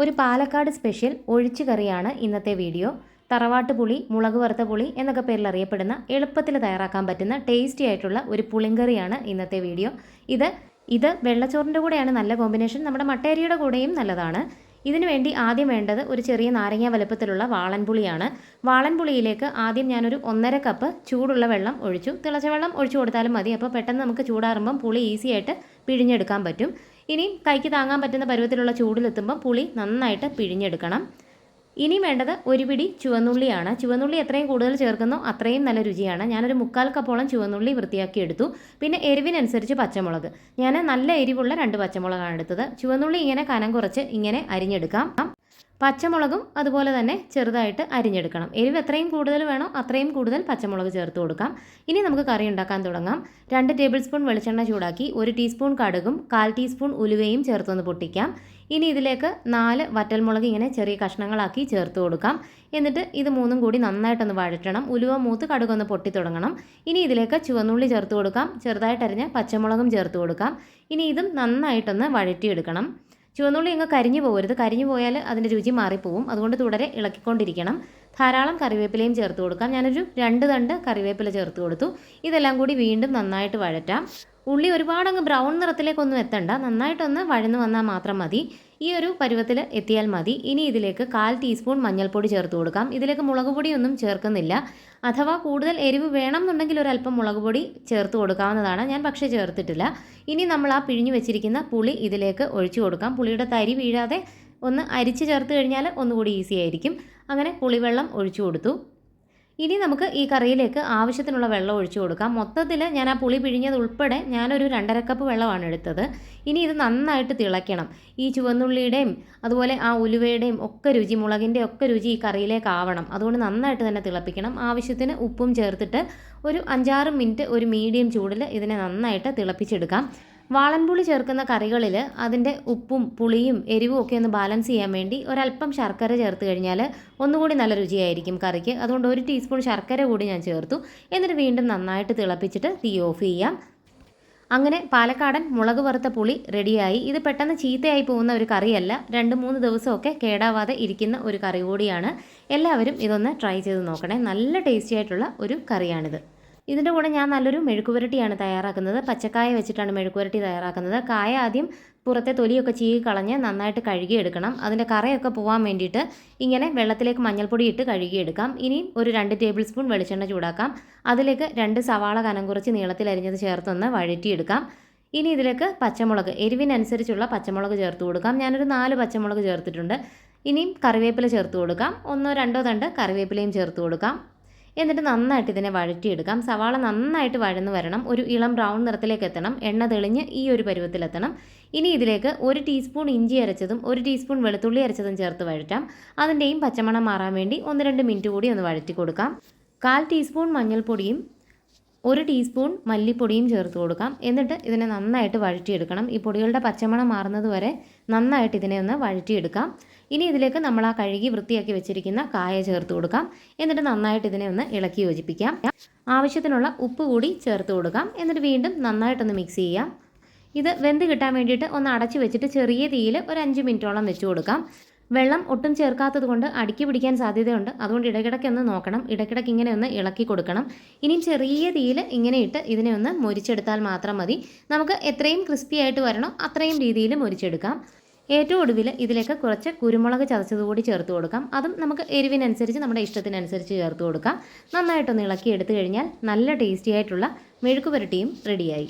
ഒരു പാലക്കാട് സ്പെഷ്യൽ ഒഴിച്ചു കറിയാണ് ഇന്നത്തെ വീഡിയോ. തറവാട്ട് പുളി മുളക് വറുത്ത പുളി എന്നൊക്കെ പേരിൽ അറിയപ്പെടുന്ന എളുപ്പത്തിൽ തയ്യാറാക്കാൻ പറ്റുന്ന ടേസ്റ്റി ആയിട്ടുള്ള ഒരു പുളിങ്കറിയാണ് ഇന്നത്തെ വീഡിയോ. ഇത് ഇത് വെള്ളച്ചോറിന്റെ കൂടെയാണ് നല്ല കോമ്പിനേഷൻ. നമ്മുടെ മട്ടേരിയുടെ കൂടെയും നല്ലതാണ്. ഇതിനു വേണ്ടി ആദ്യം വേണ്ടത് ഒരു ചെറിയ നാരങ്ങ വലുപ്പത്തിലുള്ള വാളൻപുളിയാണ് വാളൻപുളിയിലേക്ക് ആദ്യം ഞാനൊരു ഒന്നര കപ്പ് ചൂടുള്ള വെള്ളം ഒഴിച്ചു. തിളച്ച വെള്ളം ഒഴിച്ചു കൊടുത്താലും മതി. അപ്പോൾ പെട്ടെന്ന് നമുക്ക് ചൂടാറുമ്പം പുളി ഈസി ആയിട്ട് പിഴിഞ്ഞെടുക്കാൻ പറ്റും. ഇനി കൈക്ക് താങ്ങാൻ പറ്റുന്ന പരുവത്തിലുള്ള ചൂടിലെത്തുമ്പോൾ പുളി നന്നായിട്ട് പിഴിഞ്ഞെടുക്കണം. ഇനി വേണ്ടത് ഒരു പിടി ചുവന്നുള്ളിയാണ്. ചുവന്നുള്ളി എത്രയും കൂടുതൽ ചേർക്കുന്നോ അത്രയും നല്ല രുചിയാണ്. ഞാനൊരു മുക്കാൽ കപ്പോളം ചുവന്നുള്ളി വൃത്തിയാക്കി എടുത്തു. പിന്നെ എരിവിനനുസരിച്ച് പച്ചമുളക്. ഞാൻ നല്ല എരിവുള്ള രണ്ട് പച്ചമുളകാണ് എടുത്തത്. ചുവന്നുള്ളി ഇങ്ങനെ കനം കുറച്ച് ഇങ്ങനെ അരിഞ്ഞെടുക്കാം. പച്ചമുളകും അതുപോലെ തന്നെ ചെറുതായിട്ട് അരിഞ്ഞെടുക്കണം. എരിവ് എത്രയും കൂടുതൽ വേണോ അത്രയും കൂടുതൽ പച്ചമുളക് ചേർത്ത് കൊടുക്കാം. ഇനി നമുക്ക് കറി ഉണ്ടാക്കാൻ തുടങ്ങാം. രണ്ട് ടേബിൾ സ്പൂൺ വെളിച്ചെണ്ണ ചൂടാക്കി ഒരു ടീസ്പൂൺ കടുകും കാൽ ടീസ്പൂൺ ഉലുവയും ചേർത്തൊന്ന് പൊട്ടിക്കാം. ഇനി ഇതിലേക്ക് നാല് വറ്റൽമുളക് ഇങ്ങനെ ചെറിയ കഷ്ണങ്ങളാക്കി ചേർത്ത് കൊടുക്കാം. എന്നിട്ട് ഇത് മൂന്നും കൂടി നന്നായിട്ടൊന്ന് വഴറ്റണം. ഉലുവ മൂത്ത് കടുകൊന്ന് പൊട്ടി തുടങ്ങണം. ഇനി ഇതിലേക്ക് ചുവന്നുള്ളി ചേർത്ത് കൊടുക്കാം. ചെറുതായിട്ടരിഞ്ഞ പച്ചമുളകും ചേർത്ത് കൊടുക്കാം. ഇനി ഇതും നന്നായിട്ടൊന്ന് വഴറ്റിയെടുക്കണം. ചുവന്നുള്ളി അങ്ങ് കരിഞ്ഞു പോകരുത്. കരിഞ്ഞു പോയാൽ അതിന്റെ രുചി മാറിപ്പോവും. അതുകൊണ്ട് തുടരെ ഇളക്കിക്കൊണ്ടിരിക്കണം. ധാരാളം കറിവേപ്പിലയും ചേർത്ത് കൊടുക്കാം. ഞാനൊരു രണ്ട് തണ്ട് കറിവേപ്പില ചേർത്ത് കൊടുത്തു. ഇതെല്ലാം കൂടി വീണ്ടും നന്നായിട്ട് വഴറ്റാം. ഉള്ളി ഒരുപാട് അങ്ങ് ബ്രൗൺ നിറത്തിലേക്കൊന്നും എത്തണ്ട. നന്നായിട്ടൊന്ന് വഴന്നു വന്നാൽ മാത്രം മതി. ഈ ഒരു പരുവത്തിൽ എത്തിയാൽ മതി. ഇനി ഇതിലേക്ക് കാൽ ടീസ്പൂൺ മഞ്ഞൾപ്പൊടി ചേർത്ത് കൊടുക്കാം. ഇതിലേക്ക് മുളക് പൊടിയൊന്നും ചേർക്കുന്നില്ല. അഥവാ കൂടുതൽ എരിവ് വേണം എന്നുണ്ടെങ്കിൽ ഒരല്പം മുളക് പൊടി ചേർത്ത് കൊടുക്കാവുന്നതാണ്. ഞാൻ പക്ഷേ ചേർത്തിട്ടില്ല. ഇനി നമ്മൾ ആ പിഴിഞ്ഞു വെച്ചിരിക്കുന്ന പുളി ഇതിലേക്ക് ഒഴിച്ചു കൊടുക്കാം. പുളിയുടെ തരി വീഴാതെ ഒന്ന് അരിച്ച് ചേർത്ത് കഴിഞ്ഞാൽ ഒന്നുകൂടി ഈസി ആയിരിക്കും. അങ്ങനെ പുളിവെള്ളം ഒഴിച്ചു കൊടുത്തു. ഇനി നമുക്ക് ഈ കറിയിലേക്ക് ആവശ്യത്തിനുള്ള വെള്ളം ഒഴിച്ചു കൊടുക്കാം. മൊത്തത്തിൽ ഞാൻ ആ പുളി പിഴിഞ്ഞത് ഉൾപ്പെടെ ഞാനൊരു രണ്ടര കപ്പ് വെള്ളമാണ് എടുത്തത്. ഇനി ഇത് നന്നായിട്ട് തിളയ്ക്കണം. ഈ ചുവന്നുള്ളിയുടെയും അതുപോലെ ആ ഉലുവയുടെയും ഒക്കെ രുചി മുളകിന്റെ ഒക്കെ രുചി ഈ കറിയിലേക്ക് ആവണം അതുകൊണ്ട് നന്നായിട്ട് തന്നെ തിളപ്പിക്കണം. ആവശ്യത്തിന് ഉപ്പും ചേർത്തിട്ട് ഒരു അഞ്ചാറ് മിനിറ്റ് ഒരു മീഡിയം ചൂടിൽ ഇതിനെ നന്നായിട്ട് തിളപ്പിച്ചെടുക്കാം. വാളൻപുളി ചേർക്കുന്ന കറികളിൽ അതിന്റെ ഉപ്പും പുളിയും എരിവും ഒക്കെ ഒന്ന് ബാലൻസ് ചെയ്യാൻ വേണ്ടി ഒരല്പം ശർക്കര ചേർത്ത് കഴിഞ്ഞാൽ ഒന്നുകൂടി നല്ല രുചിയായിരിക്കും കറിക്ക്. അതുകൊണ്ട് ഒരു ടീസ്പൂൺ ശർക്കര കൂടി ഞാൻ ചേർത്തു. എന്നിട്ട് വീണ്ടും നന്നായിട്ട് തിളപ്പിച്ചിട്ട് തീ ഓഫ് ചെയ്യാം. അങ്ങനെ പാലക്കാടൻ മുളക് വറുത്ത പുളി റെഡിയായി. ഇത് പെട്ടെന്ന് ചീത്തയായി പോകുന്ന ഒരു കറിയല്ല. രണ്ട് മൂന്ന് ദിവസമൊക്കെ കേടാവാതെ ഇരിക്കുന്ന ഒരു കറി കൂടിയാണ്. എല്ലാവരും ഇതൊന്ന് ട്രൈ ചെയ്ത് നോക്കണേ. നല്ല ടേസ്റ്റി ആയിട്ടുള്ള ഒരു കറിയാണിത്. ഇതിന്റെ കൂടെ ഞാൻ നല്ലൊരു മെഴുക്കുപുരട്ടിയാണ് തയ്യാറാക്കുന്നത്. പച്ചക്കായ വെച്ചിട്ടാണ് മെഴുക്കുപുരട്ടി തയ്യാറാക്കുന്നത്. കായ ആദ്യം പുറത്തെ തൊലിയൊക്കെ ചീകി കളഞ്ഞ് നന്നായിട്ട് കഴുകിയെടുക്കണം. അതിന്റെ കറയൊക്കെ പോകാൻ വേണ്ടിയിട്ട് ഇങ്ങനെ വെള്ളത്തിലേക്ക് മഞ്ഞൾപ്പൊടി ഇട്ട് കഴുകിയെടുക്കാം. ഇനി ഒരു രണ്ട് ടേബിൾ സ്പൂൺ വെളിച്ചെണ്ണ ചൂടാക്കാം. അതിലേക്ക് രണ്ട് സവാള കനം കുറച്ച് നീളത്തിൽ അരിഞ്ഞത് ചേർത്തൊന്ന് വഴറ്റിയെടുക്കാം. ഇനി ഇതിലേക്ക് പച്ചമുളക് എരിവിനനുസരിച്ചുള്ള പച്ചമുളക് ചേർത്ത് കൊടുക്കാം. ഞാനൊരു നാല് പച്ചമുളക് ചേർത്തിട്ടുണ്ട്. ഇനിയും കറിവേപ്പില ചേർത്ത് കൊടുക്കാം. ഒന്നോ രണ്ടോ തണ്ട് കറിവേപ്പിലയും ചേർത്ത് കൊടുക്കാം. എന്നിട്ട് നന്നായിട്ട് ഇതിനെ വഴറ്റിയെടുക്കാം. സവാള നന്നായിട്ട് വഴന്ന് വരണം. ഒരു ഇളം ബ്രൗൺ നിറത്തിലേക്ക് എത്തണം എണ്ണ തെളിഞ്ഞ് ഈ ഒരു പരുവത്തിലെത്തണം. ഇനി ഇതിലേക്ക് ഒരു ടീസ്പൂൺ ഇഞ്ചി അരച്ചതും ഒരു ടീസ്പൂൺ വെളുത്തുള്ളി അരച്ചതും ചേർത്ത് വഴറ്റാം. അതിന്റെയും പച്ചമണം മാറാൻ വേണ്ടി ഒന്ന് രണ്ട് മിനിറ്റ് കൂടി ഒന്ന് വഴറ്റി കൊടുക്കാം. കാൽ ടീസ്പൂൺ മഞ്ഞൾപ്പൊടിയും ഒരു ടീസ്പൂൺ മല്ലിപ്പൊടിയും ചേർത്ത് കൊടുക്കാം. എന്നിട്ട് ഇതിനെ നന്നായിട്ട് വഴറ്റിയെടുക്കണം. ഈ പൊടികളുടെ പച്ചമണം മാറുന്നത് വരെ നന്നായിട്ട് ഇതിനെ ഒന്ന് വഴറ്റിയെടുക്കാം. ഇനി ഇതിലേക്ക് നമ്മൾ ആ കഴുകി വൃത്തിയാക്കി വെച്ചിരിക്കുന്ന കായ ചേർത്ത് കൊടുക്കാം. എന്നിട്ട് നന്നായിട്ട് ഇതിനെ ഒന്ന് ഇളക്കി യോജിപ്പിക്കാം. ആവശ്യത്തിനുള്ള ഉപ്പ് കൂടി ചേർത്ത് കൊടുക്കാം. എന്നിട്ട് വീണ്ടും നന്നായിട്ടൊന്ന് മിക്സ് ചെയ്യാം. ഇത് വെന്ത് കിട്ടാൻ വേണ്ടിയിട്ട് ഒന്ന് അടച്ചു വെച്ചിട്ട് ചെറിയ തീയിൽ ഒരു അഞ്ച് മിനിറ്റോളം വെച്ച് കൊടുക്കാം. വെള്ളം ഒട്ടും ചേർക്കാത്തത് കൊണ്ട് അടുക്കി പിടിക്കാൻ സാധ്യതയുണ്ട്. അതുകൊണ്ട് ഇടയ്ക്കിടയ്ക്ക് ഒന്ന് നോക്കണം. ഇടയ്ക്കിടയ്ക്ക് ഇങ്ങനെ ഒന്ന് ഇളക്കി കൊടുക്കണം. ഇനിയും ചെറിയ തീയിൽ ഇങ്ങനെ ഇട്ട് ഇതിനെ ഒന്ന് മൊരിച്ചെടുത്താൽ മാത്രം മതി. നമുക്ക് എത്രയും ക്രിസ്പി ആയിട്ട് വരണോ അത്രയും രീതിയിൽ മൊരിച്ചെടുക്കാം. ഏറ്റവും ഒടുവിൽ ഇതിലേക്ക് കുറച്ച് കുരുമുളക് ചതച്ചതുകൂടി ചേർത്ത് കൊടുക്കാം. അതും നമുക്ക് എരിവിനനുസരിച്ച് നമ്മുടെ ഇഷ്ടത്തിനനുസരിച്ച് ചേർത്ത് കൊടുക്കാം. നന്നായിട്ടൊന്ന് ഇളക്കി എടുത്തു കഴിഞ്ഞാൽ നല്ല ടേസ്റ്റി ആയിട്ടുള്ള മെഴുക്ക് പുരട്ടിയും റെഡിയായി